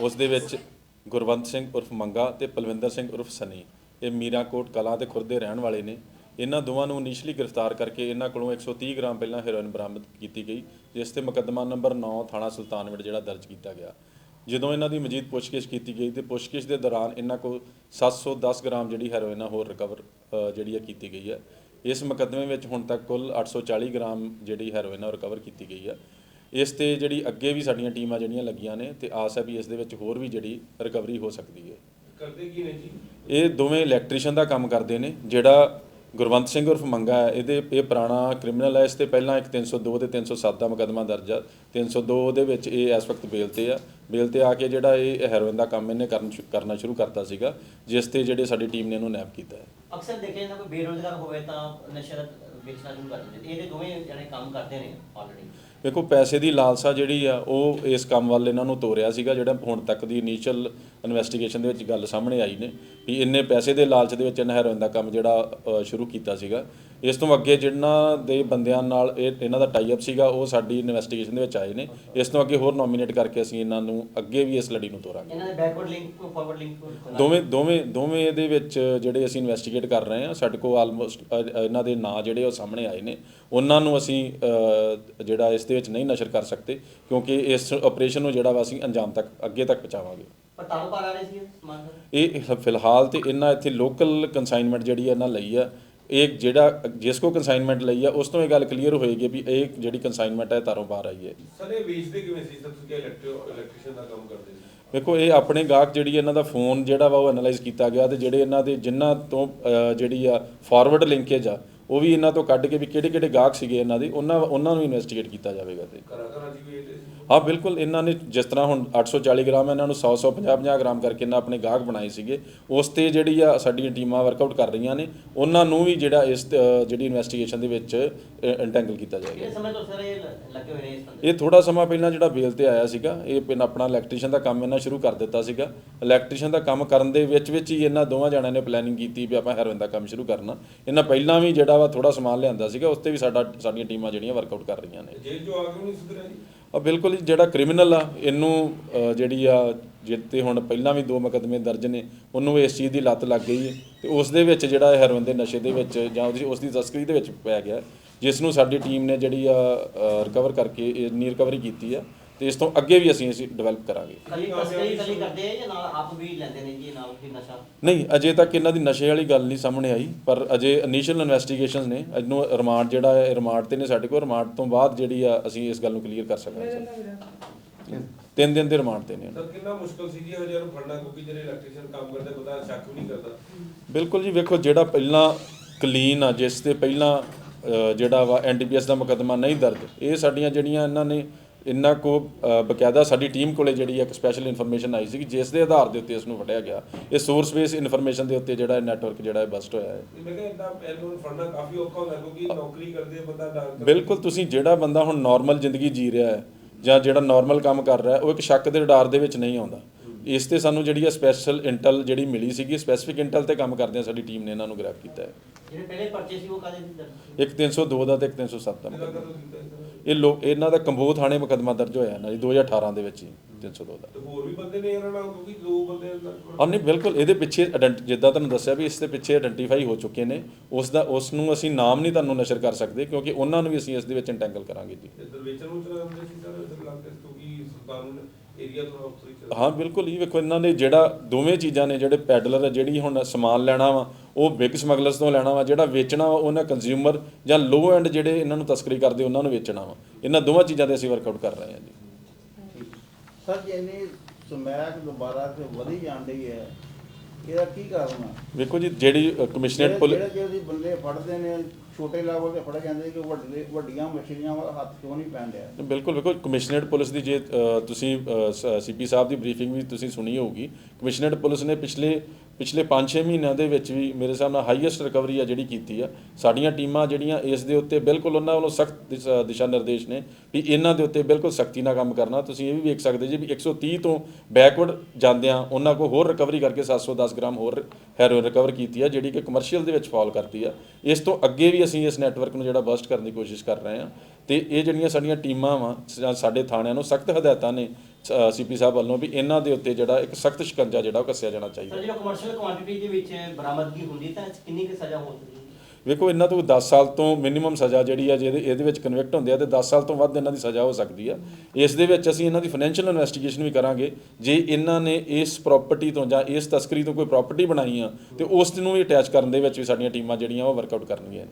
ਉਸ ਦੇ ਵਿੱਚ ਗੁਰਵੰਤ ਸਿੰਘ ਉਰਫ ਮੰਗਾ ਤੇ ਪਲਵਿੰਦਰ ਸਿੰਘ ਉਰਫ ਸਨੀ। ਇਹ ਮੀਰਾਕੋਟ ਕਲਾਂ ਦੇ ਖੁਰਦੇ ਰਹਿਣ ਵਾਲੇ ਨੇ। ਇਹਨਾਂ ਦੋਵਾਂ ਨੂੰ ਇਨੀਸ਼ੀਅਲੀ ਗ੍ਰਿਫਤਾਰ ਕਰਕੇ ਇਹਨਾਂ ਕੋਲੋਂ 130 ਗ੍ਰਾਮ ਪਹਿਲਾਂ ਹੈਰੋਇਨ ਬਰਾਮਦ ਕੀਤੀ ਗਈ, ਜਿਸ ਤੇ ਮੁਕੱਦਮਾ ਨੰਬਰ 9 ਥਾਣਾ ਸੁਲਤਾਨਵਿੰਡ ਜਿਹੜਾ ਦਰਜ ਕੀਤਾ ਗਿਆ। ਜਦੋਂ ਇਹਨਾਂ ਦੀ ਮਜੀਦ ਪੁੱਛਗਿੱਛ ਕੀਤੀ ਗਈ ਤੇ ਪੁੱਛਗਿੱਛ ਦੇ ਦੌਰਾਨ ਇਹਨਾਂ ਕੋਲ 710 ਗ੍ਰਾਮ ਜਿਹੜੀ ਹੈਰੋਇਨ ਆ ਹੋਰ ਰਿਕਵਰ ਜਿਹੜੀ ਆ ਕੀਤੀ ਗਈ ਹੈ ਇਸ ਮੁਕੱਦਮੇ ਵਿੱਚ ਹੁਣ ਤੱਕ ਕੁੱਲ 840 ਗ੍ਰਾਮ ਜਿਹੜੀ ਹੈਰੋਇਨ ਆ ਰਿਕਵਰ ਕੀਤੀ ਗਈ ਹੈ ਇਸ ਤੇ ਜਿਹੜੀ ਅੱਗੇ ਵੀ ਸਾਡੀਆਂ ਟੀਮਾਂ ਜਿਹੜੀਆਂ ਲੱਗੀਆਂ ਨੇ ਤੇ ਆਸ ਹੈ ਵੀ ਇਸ ਦੇ ਵਿੱਚ ਹੋਰ ਵੀ ਜਿਹੜੀ ਰਿਕਵਰੀ ਹੋ ਸਕਦੀ ਹੈ। ਕਰਦੇ ਕੀ ਨੇ ਜੀ? ਇਹ ਦੋਵੇਂ ਇਲੈਕਟ੍ਰੀਸ਼ੀਅਨ ਦਾ ਕੰਮ ਕਰਦੇ ਨੇ ਜਿਹੜਾ ਗੁਰਵੰਤ ਸਿੰਘ ਉਰਫ ਮੰਗਾ ਹੈ ਇਹਦੇ ਇਹ ਪੁਰਾਣਾ ਕ੍ਰਿਮੀਨਲ ਹੈ ਇਸ ਤੇ ਪਹਿਲਾਂ ਇੱਕ 302 ਤੇ 307 ਦਾ ਮੁਕੱਦਮਾ ਦਰਜ ਆ। 302 ਦੇ ਵਿੱਚ ਇਹ ਇਸ ਵਕਤ ਬੇਲ ਤੇ ਆ। ਬੇਲ ਤੇ ਆ ਕੇ ਜਿਹੜਾ ਇਹ ਹੈਰੋਇਨ ਦਾ ਕੰਮ ਇਹਨੇ ਕਰਨ ਕਰਨਾ ਸ਼ੁਰੂ ਕਰਤਾ ਸੀਗਾ ਜਿਸ ਤੇ ਜਿਹੜੇ ਸਾਡੀ ਟੀਮ ਨੇ ਇਹਨੂੰ ਨੈਪ ਕੀਤਾ ਹੈ। ਅਕਸਰ ਦੇਖਿਆ ਜਾਂਦਾ ਕੋਈ ਬੇਰੋਜ਼ਗਾਰ ਹੋਵੇ ਤਾਂ ਨਸ਼ਾ ਵੇਚਣਾ ਸ਼ੁਰੂ ਕਰ ਦਿੰਦੇ ਇਹਦੇ ਦੋਵੇਂ ਜਣੇ ਕੰਮ ਕਰਦੇ ਨੇ ਆਲਰੇਡੀ ਵੇਖੋ ਪੈਸੇ ਦੀ ਲਾਲਸਾ ਜਿਹੜੀ ਆ ਉਹ ਇਸ ਕੰਮ ਵੱਲ ਇਹਨਾਂ ਨੂੰ ਤੋਰਿਆ ਸੀਗਾ ਜਿਹੜਾ ਹੁਣ ਤੱਕ ਦੀ ਇਨੀਸ਼ੀਅਲ ਇਨਵੈਸਟੀਗੇਸ਼ਨ ਦੇ ਵਿੱਚ ਗੱਲ ਸਾਹਮਣੇ ਆਈ ਨੇ ਵੀ ਇੰਨੇ ਪੈਸੇ ਦੇ ਲਾਲਚ ਦੇ ਵਿੱਚ ਇਹਨਾਂ ਹੈਰੋਇਨ ਦਾ ਕੰਮ ਜਿਹੜਾ ਸ਼ੁਰੂ ਕੀਤਾ ਸੀਗਾ। ਇਸ ਤੋਂ ਅੱਗੇ ਜਿਨ੍ਹਾਂ ਦੇ ਬੰਦਿਆਂ ਨਾਲ ਇਹ ਇਹਨਾਂ ਦਾ ਟਾਈ ਅਪ ਸੀਗਾ ਉਹ ਸਾਡੀ ਇਨਵੈਸਟੀਗੇਸ਼ਨ ਦੇ ਵਿੱਚ ਆਏ ਨੇ। ਇਸ ਤੋਂ ਅੱਗੇ ਹੋਰ ਨੋਮੀਨੇਟ ਕਰਕੇ ਅਸੀਂ ਇਹਨਾਂ ਨੂੰ ਅੱਗੇ ਵੀ ਇਸ ਲੜੀ ਨੂੰ ਤੋਰਾਂਗੇ। ਇਹਨਾਂ ਦੇ ਬੈਕਵਰਡ ਲਿੰਕ ਤੋਂ ਫਾਰਵਰਡ ਲਿੰਕ ਦੋਵੇਂ ਦੋਵੇਂ ਦੋਵੇਂ ਇਹਦੇ ਵਿੱਚ ਜਿਹੜੇ ਅਸੀਂ ਇਨਵੈਸਟੀਗੇਟ ਕਰ ਰਹੇ ਹਾਂ ਸਾਡੇ ਕੋਲ ਆਲਮੋਸਟ ਇਹਨਾਂ ਦੇ ਨਾਂ ਜਿਹੜੇ ਉਹ ਸਾਹਮਣੇ ਆਏ ਨੇ। ਉਹਨਾਂ ਨੂੰ ਅਸੀਂ ਜਿਹੜਾ ਇਸ ਦੇ ਵਿੱਚ ਨਹੀਂ ਨਸ਼ਰ ਕਰ ਸਕਦੇ ਕਿਉਂਕਿ ਇਸ ਆਪਰੇਸ਼ਨ ਨੂੰ ਜਿਹੜਾ ਵਾ ਅਸੀਂ ਅੰਜਾਮ ਤੱਕ ਅੱਗੇ ਤੱਕ ਪਹੁੰਚਾਵਾਂਗੇ। ਪੜਤਾਲ ਪਾ ਰਹੇ ਸੀ ਇਹ ਸਮਾਨ ਫਿਲਹਾਲ ਤੇ ਇਹਨਾਂ ਇੱਥੇ ਲੋਕਲ ਕਨਸਾਈਨਮੈਂਟ ਜਿਹੜੀ ਹੈ ਇਹਨਾਂ ਲਈ ਆ ਇਹ ਜਿਹੜਾ ਜਿਸ ਕੋ ਕਨਸਾਈਨਮੈਂਟ ਲਈ ਆ ਉਸ ਤੋਂ ਇਹ ਗੱਲ ਕਲੀਅਰ ਹੋਏਗੀ ਵੀ ਇਹ ਜਿਹੜੀ ਕਨਸਾਈਨਮੈਂਟ ਹੈ ਤਾਰੋਂ ਬਾਹਰ ਆਈ ਹੈ। ਸਰ ਇਹ ਵੇਚਦੇ ਕਿਵੇਂ ਸੀ? ਸਰ ਤੁਸੀਂ ਇਲੈਕਟ੍ਰੀਸ਼ੀਅਨ ਦਾ ਕੰਮ ਕਰਦੇ ਸੀ। ਵੇਖੋ ਇਹ ਆਪਣੇ ਗਾਹਕ ਜਿਹੜੀ ਇਹਨਾਂ ਦਾ ਫੋਨ ਜਿਹੜਾ ਵਾ ਉਹ ਐਨਾਲਾਈਜ਼ ਕੀਤਾ ਗਿਆ ਤੇ ਜਿਹੜੇ ਇਹਨਾਂ ਦੇ ਜਿਨ੍ਹਾਂ ਤੋਂ ਜਿਹੜੀ ਆ ਫਾਰਵਰਡ ਲਿੰਕੇਜ ਆ ਉਹ ਵੀ ਇਹਨਾਂ ਤੋਂ ਕੱਢ ਕੇ ਵੀ ਕਿਹੜੇ ਕਿਹੜੇ ਗਾਹਕ ਸੀਗੇ ਇਹਨਾਂ ਦੇ, ਉਹਨਾਂ ਉਹਨਾਂ ਨੂੰ ਇਨਵੈਸਟੀਗੇਟ ਕੀਤਾ ਜਾਵੇਗਾ ਤੇ। ਘਰਾਂ ਘਰਾਂ 'ਚ ਵੀ ਹਾਂ ਬਿਲਕੁਲ ਇਹਨਾਂ ਨੇ ਜਿਸ ਤਰ੍ਹਾਂ ਹੁਣ 840 ਗ੍ਰਾਮ ਇਹਨਾਂ ਨੂੰ 100 100 50 50 ਗ੍ਰਾਮ ਕਰਕੇ ਇਹਨਾਂ ਆਪਣੇ ਗਾਹਕ ਬਣਾਏ ਸੀਗੇ ਉਸ ਤੇ ਜਿਹੜੀ ਆ ਸਾਡੀਆਂ ਟੀਮਾਂ ਵਰਕਆਊਟ ਕਰ ਰਹੀਆਂ ਨੇ ਉਹਨਾਂ ਨੂੰ ਵੀ ਜਿਹੜਾ ਇਸ ਜਿਹੜੀ ਇਨਵੈਸਟੀਗੇਸ਼ਨ ਦੇ ਵਿੱਚ ਇੰਟੈਂਗਲ ਕੀਤਾ ਜਾਏਗਾ। ਕਿੰਨੇ ਸਮੇਂ ਤੋਂ ਸਰ ਇਹ ਲੱਗੇ ਹੋਏ ਨੇ ਇਸ ਬੰਦੇ? ਇਹ ਥੋੜਾ ਸਮਾਂ ਪਹਿਲਾਂ ਜਿਹੜਾ ਬੇਲ ਤੇ ਆਇਆ ਸੀਗਾ ਇਹ ਪਿੰਨ ਆਪਣਾ ਇਲੈਕਟ੍ਰੀਸ਼ੀਅਨ ਦਾ ਕੰਮ ਇਹਨਾਂ ਸ਼ੁਰੂ ਕਰ ਦਿੱਤਾ ਸੀਗਾ। ਇਲੈਕਟ੍ਰੀਸ਼ੀਅਨ ਦਾ ਕੰਮ ਕਰਨ ਦੇ ਵਿੱਚ ਵਿੱਚ ਹੀ ਇਹਨਾਂ ਦੋਵਾਂ ਜਣਿਆਂ ਨੇ ਪਲੈਨਿੰਗ ਕੀਤੀ ਵੀ ਆਪਾਂ ਹੈਰੋਇਨ ਦਾ ਕੰਮ ਸ਼ੁਰੂ ਕਰਨਾ। ਇਹਨਾਂ ਪਹਿਲਾਂ ਵੀ ਜਿਹੜਾ ਵਾ ਥੋੜਾ ਸਮਾਨ ਲਿਆਂਦਾ ਸੀਗਾ ਉਸ ਤੇ ਵੀ ਸਾਡਾ ਸਾਡੀਆਂ ਟੀਮਾਂ ਜਿਹੜੀਆਂ ਵਰਕਆਊਟ ਕਰ ਰਹੀਆਂ ਨੇ। ਜੇਲ੍ਹ ਚੋਂ ਆ ਕੇ ਵੀ ਨਹੀਂ ਸੁਧਰਿਆ ਜੀ ਆ ਬਿਲਕੁਲ ਹੀ ਜਿਹੜਾ ਕ੍ਰਿਮੀਨਲ ਆ, ਇਹਨੂੰ ਜਿਹੜੀ ਆ, ਜਿੱਤੇ ਹੁਣ ਪਹਿਲਾਂ ਵੀ ਦੋ ਮੁਕੱਦਮੇ ਦਰਜ ਨੇ, ਉਹਨੂੰ ਵੀ ਇਸ ਚੀਜ਼ ਦੀ ਲੱਤ ਲੱਗ ਗਈ ਹੈ ਤੇ ਉਸ ਦੇ ਵਿੱਚ ਜਿਹੜਾ ਇਹ ਹੈਰੋਇਨ ਦੇ ਨਸ਼ੇ ਦੇ ਵਿੱਚ ਜਾਂ ਉਹਦੀ, ਉਸ ਦੀ ਤਸਕਰੀ ਦੇ ਵਿੱਚ ਪੈ ਗਿਆ ਜਿਸ ਨੂੰ ਸਾਡੀ ਟੀਮ ਨੇ ਜਿਹੜੀ ਆ ਰਿਕਵਰ ਕਰਕੇ ਨੀ ਰਿਕਵਰੀ ਕੀਤੀ ਆ ਤੇ ਇਸ ਤੋਂ ਅੱਗੇ ਵੀ ਅਸੀਂ ਅਸੀਂ ਡਿਵੈਲਪ ਕਰਾਂਗੇ। ਕਲੀ ਤਸਕਰੀ ਕਲੀ ਕਰਦੇ ਆ ਜਾਂ ਨਾਲ ਆਪ ਵੀ ਲੈਂਦੇ ਨੇ ਜੀ ਨਾਲ ਵੀ ਨਸ਼ਾ? ਨਹੀਂ ਅਜੇ ਤੱਕ ਇਹਨਾਂ ਦੀ ਨਸ਼ੇ ਵਾਲੀ ਗੱਲ ਨਹੀਂ ਸਾਹਮਣੇ ਆਈ ਪਰ ਅਜੇ ਇਨੀਸ਼ੀਅਲ ਇਨਵੈਸਟੀਗੇਸ਼ਨਸ ਨੇ ਇਹਨੂੰ ਰਿਮਾਂਡ ਜਿਹੜਾ ਹੈ ਰਿਮਾਂਡ ਤੇ ਨੇ ਸਾਡੇ ਕੋਲ ਰਿਮਾਂਡ ਤੋਂ ਬਾਅਦ ਜਿਹੜੀ ਆ ਅਸੀਂ ਇਸ ਗੱਲ ਨੂੰ ਕਲੀਅਰ ਕਰ ਸਕਾਂਗੇ। ਤਿੰਨ ਦਿਨ ਦੇ ਰਿਮਾਂਡ ਤੇ ਨੇ ਸਰ ਕਿੰਨਾ ਮੁਸ਼ਕਲ ਸੀ ਜੀ ਹਜ਼ਾਰ ਫੜਨਾ ਕਿਉਂਕਿ ਜਿਹੜੇ ਇਲੈਕਟ੍ਰੀਸ਼ੀਅਨ ਕੰਮ ਕਰਦੇ ਬੰਦਾ ਸ਼ੱਕ ਵੀ ਨਹੀਂ ਕਰਦਾ। ਬਿਲਕੁਲ ਜੀ ਵੇਖੋ ਜਿਹੜਾ ਪਹਿਲਾਂ ਕਲੀਨ ਆ ਜਿਸ ਤੇ ਪਹਿਲਾਂ ਜਿਹੜਾ ਵਾ ਐਨਡੀਪੀਐਸ ਦਾ ਮੁਕੱਦਮਾ ਨਹੀਂ ਦਰਜ ਇਹ ਸਾਡੀਆਂ ਜਿਹੜੀਆਂ ਇਹਨਾਂ ਨੇ ਇਹਨਾਂ ਕੋ ਬਕਾਇਦਾ ਸਾਡੀ ਟੀਮ ਕੋਲੇ ਜਿਹੜੀ ਇੱਕ ਸਪੈਸ਼ਲ ਇਨਫੋਰਮੇਸ਼ਨ ਆਈ ਸੀ ਜਿਸ ਦੇ ਆਧਾਰ ਦੇ ਉੱਤੇ ਇਸ ਨੂੰ ਫੜਿਆ ਗਿਆ। ਇਹ ਸੋਰਸ ਬੇਸ ਇਨਫੋਰਮੇਸ਼ਨ ਦੇ ਉੱਤੇ ਜਿਹੜਾ ਨੈਟਵਰਕ ਜਿਹੜਾ ਹੈ ਬਸਟ ਹੋਇਆ ਹੈ। ਮੈਂ ਕਿਹਾ ਇੰਨਾ ਇਹਨੂੰ ਫੜਨਾ ਕਾਫੀ ਔਖਾ ਹੁੰਦਾ ਕਿਉਂਕਿ ਨੌਕਰੀ ਕਰਦੇ ਬੰਦਾ ਡਰ ਬਿਲਕੁਲ ਤੁਸੀਂ ਜਿਹੜਾ ਬੰਦਾ ਹੁਣ ਨਾਰਮਲ ਜ਼ਿੰਦਗੀ ਜੀ ਰਿਹਾ ਹੈ ਜਾਂ ਜਿਹੜਾ ਨਾਰਮਲ ਕੰਮ ਕਰ ਰਿਹਾ ਉਹ ਇੱਕ ਸ਼ੱਕ ਦੇ ਡਰ ਦੇ ਵਿੱਚ ਨਹੀਂ ਆਉਂਦਾ। ਇਸ ਤੇ ਸਾਨੂੰ ਜਿਹੜੀ ਹੈ ਸਪੈਸ਼ਲ ਇੰਟੈਲ ਜਿਹੜੀ ਮਿਲੀ ਸੀਗੀ ਸਪੈਸੀਫਿਕ ਇੰਟੈਲ ਤੇ ਕੰਮ ਕਰਦੇ ਆ ਸਾਡੀ ਟੀਮ ਨੇ ਇਹਨਾਂ ਨੂੰ ਗ੍ਰਿਫਤਾਰ ਕੀਤਾ ਹੈ। ਜਿਹੜੇ ਪਹਿਲੇ ਪਰਚੇ ਸੀ ਉਹ ਕਾਦੇ ਦੀ? ਇੱਕ 302 ਦਾ ਤੇ ਇੱਕ 307 ਦਾ। ਮੁਕੱਦਮਾ? ਇਹ ਲੋਕ ਇਹਨਾਂ ਦਾ ਕੰਬੋਹ ਥਾਣੇ ਮੁਕੱਦਮਾ ਦਰਜ ਹੋਇਆ ਇਹਨਾਂ ਦੀ 2018 ਦੇ ਵਿੱਚ ਹੀ 302 ਦਾ ਤੇ ਹੋਰ ਵੀ ਬੰਦੇ ਨੇ ਇਹਨਾਂ ਨਾਲ ਕਿਉਂਕਿ ਦੋ ਬੰਦੇ ਹਾਂ ਨਹੀਂ ਬਿਲਕੁਲ ਇਹਦੇ ਪਿੱਛੇ ਆਇਡੈਂਟ- ਜਿੱਦਾਂ ਤੁਹਾਨੂੰ ਦੱਸਿਆ ਵੀ ਇਸ ਦੇ ਪਿੱਛੇ ਆਇਡੈਂਟੀਫਾਈ ਹੋ ਚੁੱਕੇ ਨੇ ਉਸ ਦਾ ਉਸ ਨੂੰ ਅਸੀਂ ਨਾਮ ਨਹੀਂ ਤੁਹਾਨੂੰ ਨਸ਼ਰ ਕਰ ਸਕਦੇ ਕਿਉਂਕਿ ਉਹਨਾਂ ਨੂੰ ਵੀ ਅਸੀਂ ਇਸ ਦੇ ਵਿੱਚ ਇੰਟੈਂਗਲ ਕਰਾਂਗੇ ਜੀ। ਇੱਧਰ ਵੇਚਣ ਨੂੰ ਚਲਾਉਂਦੇ ਸੀ ਸਰ ਇੱਧਰ ਇਲਾਕੇ 'ਚ ਕਿਉਂਕਿ ਕਾਨੂੰਨ ਏਰੀਆ ਤੋਂ ਅਫਸਰ ਹੀ ਬਿਲਕੁਲ ਇਹ ਵੇਖੋ ਇਹਨਾਂ ਨੇ ਜਿਹੜਾ ਦੋਵੇਂ ਚੀਜ਼ਾਂ ਨੇ ਜਿਹੜੇ ਪੈਡਲਰ ਆ ਜਿਹੜੀ ਹੁਣ ਸਮਾਨ ਲੈਣਾ ਵਾ ਉਹ ਬਿਗ ਸਮਗਲਰਸ ਤੋਂ ਲੈਣਾ ਵਾ ਜਿਹੜਾ ਵੇਚਣਾ ਵਾ ਉਹਨਾਂ ਕੰਜ਼ਿਊਮਰ ਜਾਂ ਲੋ ਐਂਡ ਜਿਹੜੇ ਇਹਨਾਂ ਨੂੰ ਤਸਕਰੀ ਕਰਦੇ ਉਹਨਾਂ ਨੂੰ ਵੇਚਣਾ ਵਾ। ਇਹਨਾਂ ਦੋਵਾਂ ਚੀਜ਼ਾਂ ਤੇ ਅਸੀਂ ਵਰਕਆਊਟ ਕਰ ਰਹੇ ਹਾਂ ਜੀ। ਸਰ ਜੇ ਇੰਨੀ ਸਮੈਕ ਦੁਬਾਰਾ ਤੇ ਵਧੀ ਜਾਂਦੀ ਹੈ ਇਹਦਾ ਕੀ ਕਾਰਨ ਆ? ਵੇਖੋ ਜੀ ਜਿਹੜੀ ਕਮਿਸ਼ਨਰੇਟ ਜਿਹੜੇ ਪੁਲਿਸ ਜਿਹੜੇ ਜਿਹੜੇ ਬੰਦੇ ਫੜਦੇ ਨੇ ਛੋਟੇ ਲੈਵਲ ਤੇ ਫੜ ਜਾਂਦੇ ਕਿ ਵੱਡੇ ਵੱਡੀਆਂ ਮਛਲੀਆਂ ਵੱਲ ਹੱਥ ਕਿਉਂ ਨਹੀਂ ਡਿਆ? ਬਿਲਕੁਲ ਵੇਖੋ ਕਮਿਸ਼ਨਰੇਟ ਪੁਲਿਸ ਦੀ ਜੇ ਤੁਸੀਂ ਸੀਪੀ ਸਾਹਿਬ ਦੀ ਬਰੀਫਿੰਗ ਵੀ ਤੁਸੀਂ ਸੁਣੀ ਹੋਊਗੀ। ਕਮਿਸ਼ਨਰੇਟ ਪੁਲਿਸ ਨੇ ਪਿਛਲੇ ਪਿਛਲੇ 5-6 ਮਹੀਨਿਆਂ ਦੇ ਵਿੱਚ ਵੀ ਮੇਰੇ ਹਿਸਾਬ ਨਾਲ ਹਾਈਐਸਟ ਰਿਕਵਰੀ ਆ ਜਿਹੜੀ ਕੀਤੀ ਆ। ਸਾਡੀਆਂ ਟੀਮਾਂ ਜਿਹੜੀਆਂ ਇਸ ਦੇ ਉੱਤੇ ਬਿਲਕੁਲ ਉਹਨਾਂ ਵੱਲੋਂ ਸਖਤ ਦਿਸ਼ਾ ਨਿਰਦੇਸ਼ ਨੇ ਵੀ ਇਹਨਾਂ ਦੇ ਉੱਤੇ ਬਿਲਕੁਲ ਸਖਤੀ ਨਾਲ ਕੰਮ ਕਰਨਾ। ਤੁਸੀਂ ਇਹ ਵੀ ਵੇਖ ਸਕਦੇ ਜੀ ਵੀ 130 ਤੋਂ ਬੈਕਵਰਡ ਜਾਂਦਿਆਂ ਉਹਨਾਂ ਕੋ ਹੋਰ ਰਿਕਵਰੀ ਕਰਕੇ 710 ਗ੍ਰਾਮ ਹੋਰ ਹੈਰੋਇਨ ਰਿਕਵਰ ਕੀਤੀ ਆ, ਜਿਹੜੀ ਕਿ ਕਮਰਸ਼ੀਅਲ ਦੇ ਵਿੱਚ ਫਾਲ ਕਰਦੀ ਆ। ਇਸ ਤੋਂ ਅੱਗੇ ਵੀ ਅਸੀਂ ਇਸ ਨੈਟਵਰਕ ਨੂੰ ਜਿਹੜਾ ਬਸਟ ਕਰਨ ਦੀ ਕੋਸ਼ਿਸ਼ ਕਰ ਰਹੇ ਹਾਂ ਤੇ ਇਹ ਜਿਹੜੀਆਂ ਸਾਡੀਆਂ ਟੀਮਾਂ ਵਾ ਸਾਡੇ ਥਾਣਿਆਂ ਨੂੰ ਸਖਤ ਹਦਾਇਤਾਂ ਨੇ ਸੀਪੀ ਸਾਹਿਬ ਵੱਲੋਂ ਵੀ ਇਹਨਾਂ ਦੇ ਉੱਤੇ ਜਿਹੜਾ ਇੱਕ ਸਖਤ ਸ਼ਿਕੰਜਾ ਜਿਹੜਾ ਉਹ ਕੱਸਿਆ ਜਾਣਾ ਚਾਹੀਦਾ। ਸਰ ਜਦੋਂ ਕਮਰਸ਼ੀਅਲ ਕੁਆਂਟੀਟੀ ਦੇ ਵਿੱਚ ਬਰਾਮਦਗੀ ਹੁੰਦੀ ਤਾਂ ਕਿੰਨੀ ਕੁ ਸਜ਼ਾ ਹੋ ਸਕਦੀ ਹੈ? ਵੇਖੋ ਇਹਨਾਂ ਤੋਂ 10 ਸਾਲ ਤੋਂ ਮਿਨੀਮਮ ਸਜ਼ਾ ਜਿਹੜੀ ਆ ਜਿਹਦੇ ਇਹਦੇ ਵਿੱਚ ਕਨਵਿਕਟ ਹੁੰਦੇ ਆ ਤੇ 10 ਸਾਲ ਤੋਂ ਵੱਧ ਇਹਨਾਂ ਦੀ ਸਜ਼ਾ ਹੋ ਸਕਦੀ ਆ। ਇਸ ਦੇ ਵਿੱਚ ਅਸੀਂ ਇਹਨਾਂ ਦੀ ਫਾਈਨੈਂਸ਼ੀਅਲ ਇਨਵੈਸਟੀਗੇਸ਼ਨ ਵੀ ਕਰਾਂਗੇ। ਜੇ ਇਹਨਾਂ ਨੇ ਇਸ ਪ੍ਰਾਪਰਟੀ ਤੋਂ ਜਾਂ ਇਸ ਤਸਕਰੀ ਤੋਂ ਕੋਈ ਪ੍ਰਾਪਰਟੀ ਬਣਾਈ ਆ ਤੇ ਉਸ ਨੂੰ ਵੀ ਅਟੈਚ ਕਰਨ ਦੇ ਵਿੱਚ ਵੀ ਸਾਡੀਆਂ ਟੀਮਾਂ ਜਿਹੜੀਆਂ ਉਹ ਵਰਕਆਊਟ ਕਰਨਗੀਆਂ